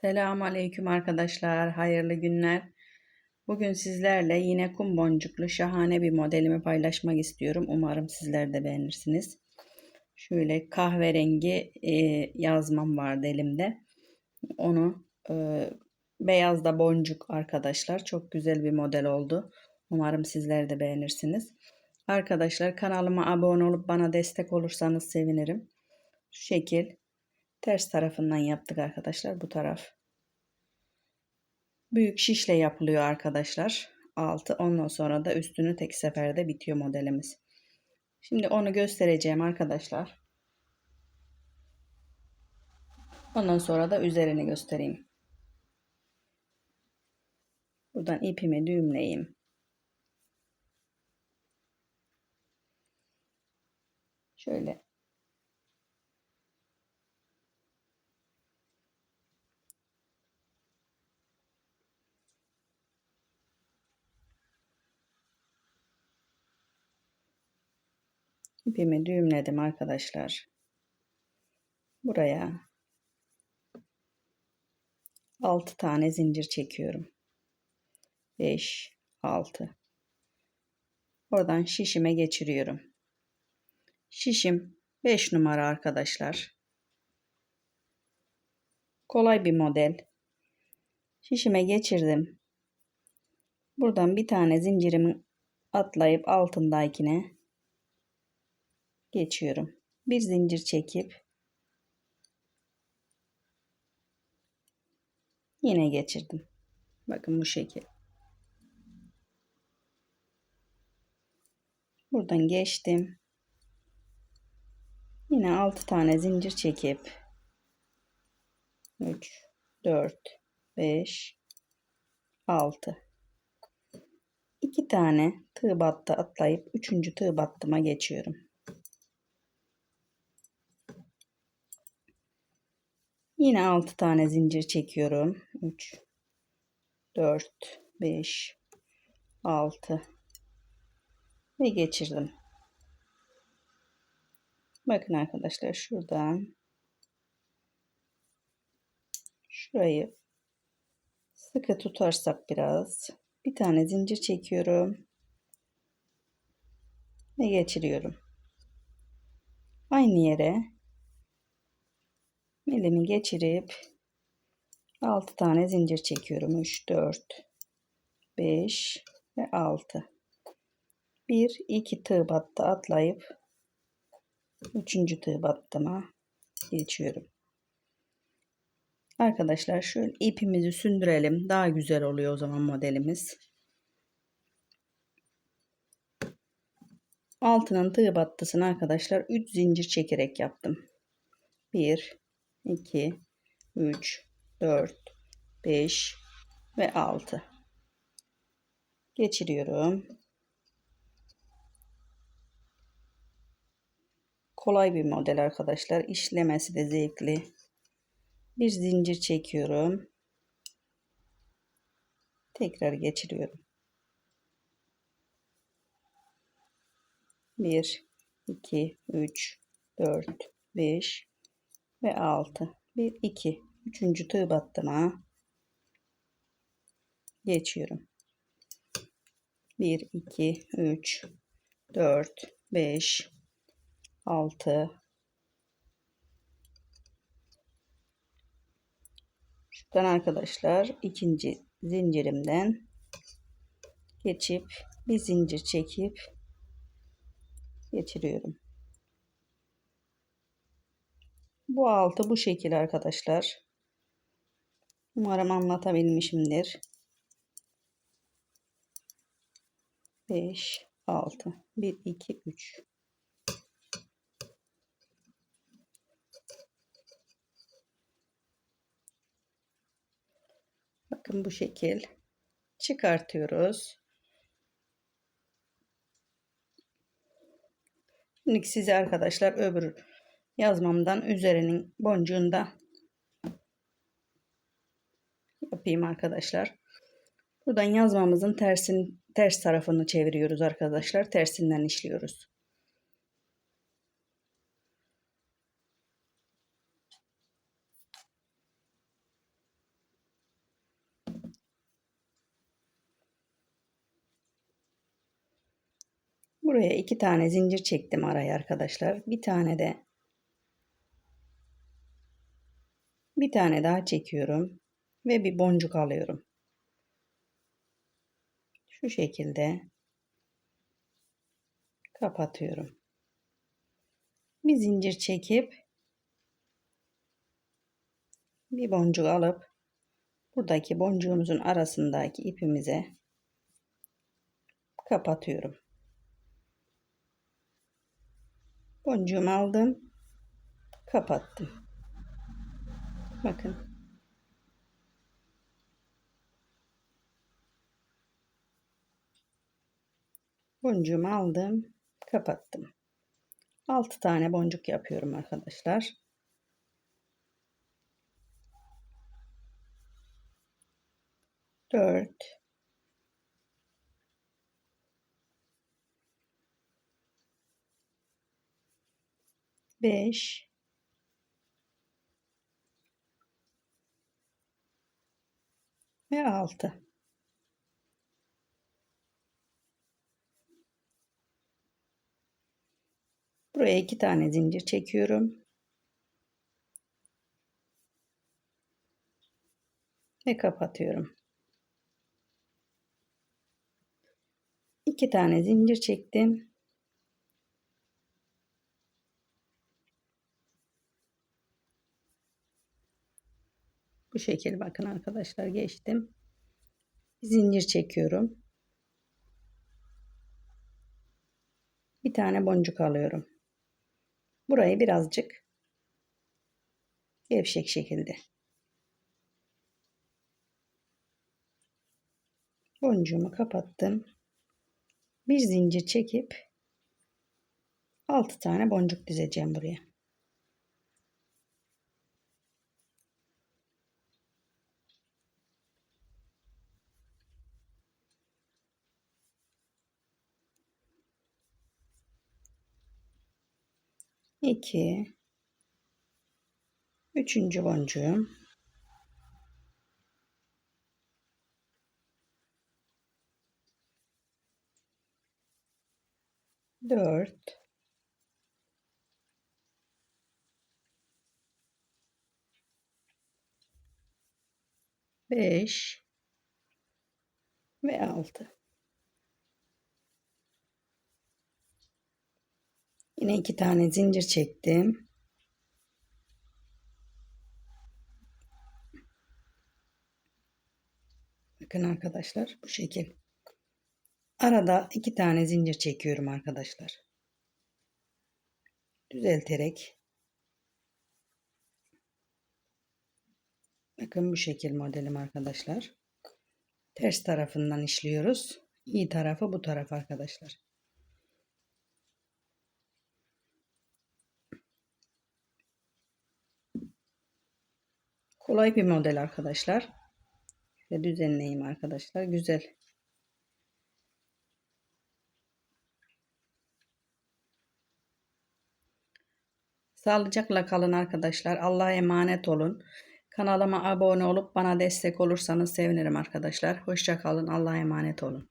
Selamun Aleyküm arkadaşlar. Hayırlı günler. Bugün sizlerle yine kum boncuklu şahane bir modelimi paylaşmak istiyorum. Umarım sizler de beğenirsiniz. Şöyle kahverengi e, yazmam vardı elimde. Onu e, beyaz da boncuk arkadaşlar. Çok güzel bir model oldu. Umarım sizler de beğenirsiniz. Arkadaşlar kanalıma abone olup bana destek olursanız sevinirim. Şu şekil ters tarafından yaptık arkadaşlar bu taraf. Büyük şişle yapılıyor arkadaşlar. Altı ondan sonra da üstünü tek seferde bitiyor modelimiz. Şimdi onu göstereceğim arkadaşlar. Ondan sonra da üzerini göstereyim. Buradan ipimi düğümleyeyim. Şöyle ipimi düğümledim arkadaşlar. Buraya 6 tane zincir çekiyorum. 5 6 Oradan şişime geçiriyorum. Şişim 5 numara arkadaşlar. Kolay bir model. Şişime geçirdim. Buradan bir tane zincirimi atlayıp altındakine geçiyorum. Bir zincir çekip yine geçirdim. Bakın bu şekil. Buradan geçtim. Yine 6 tane zincir çekip 3 4 5 6 2 tane tığ battı atlayıp 3. tığ battıma geçiyorum. Yine 6 tane zincir çekiyorum. 3 4 5 6 ve geçirdim. Bakın arkadaşlar şuradan şurayı sıkı tutarsak biraz bir tane zincir çekiyorum ve geçiriyorum. Aynı yere elimi geçirip 6 tane zincir çekiyorum. 3, 4, 5 ve 6. 1, 2 tığ battı atlayıp 3. tığ battıma geçiyorum. Arkadaşlar şu ipimizi sündürelim. Daha güzel oluyor o zaman modelimiz. Altının tığ battısını arkadaşlar 3 zincir çekerek yaptım. 1 2, 3, 4, 5 ve 6. Geçiriyorum. Kolay bir model arkadaşlar. İşlemesi de zevkli. Bir zincir çekiyorum. Tekrar geçiriyorum. 1, 2, 3, 4, 5, ve 6 1 2 3. tığ battıma geçiyorum. 1 2 3 4 5 6 şuradan arkadaşlar ikinci zincirimden geçip bir zincir çekip geçiriyorum Bu altı bu şekil arkadaşlar. Umarım anlatabilmişimdir. 5 6 1 2 3 Bakın bu şekil çıkartıyoruz. Şimdi size arkadaşlar öbür yazmamdan üzerinin boncuğunda yapayım arkadaşlar. Buradan yazmamızın tersin, ters tarafını çeviriyoruz arkadaşlar. Tersinden işliyoruz. Buraya iki tane zincir çektim araya arkadaşlar. Bir tane de bir tane daha çekiyorum ve bir boncuk alıyorum. Şu şekilde kapatıyorum. Bir zincir çekip bir boncuk alıp buradaki boncuğumuzun arasındaki ipimize kapatıyorum. Boncuğumu aldım. Kapattım. Bakın. Boncuğumu aldım. Kapattım. 6 tane boncuk yapıyorum arkadaşlar. Dört. Beş. Ve altı. Buraya iki tane zincir çekiyorum. Ve kapatıyorum. İki tane zincir çektim. Bu şekil bakın arkadaşlar geçtim. Zincir çekiyorum. Bir tane boncuk alıyorum. Burayı birazcık gevşek şekilde boncuğumu kapattım. Bir zincir çekip 6 tane boncuk dizeceğim buraya. İki, üçüncü boncuğum, dört, beş. Ve altı. Yine iki tane zincir çektim. Bakın arkadaşlar bu şekil. Arada iki tane zincir çekiyorum arkadaşlar. Düzelterek. Bakın bu şekil modelim arkadaşlar. Ters tarafından işliyoruz. İyi tarafı bu taraf arkadaşlar. Kolay bir model arkadaşlar. Ve düzenleyeyim arkadaşlar. Güzel. Sağlıcakla kalın arkadaşlar. Allah'a emanet olun. Kanalıma abone olup bana destek olursanız sevinirim arkadaşlar. Hoşça kalın. Allah'a emanet olun.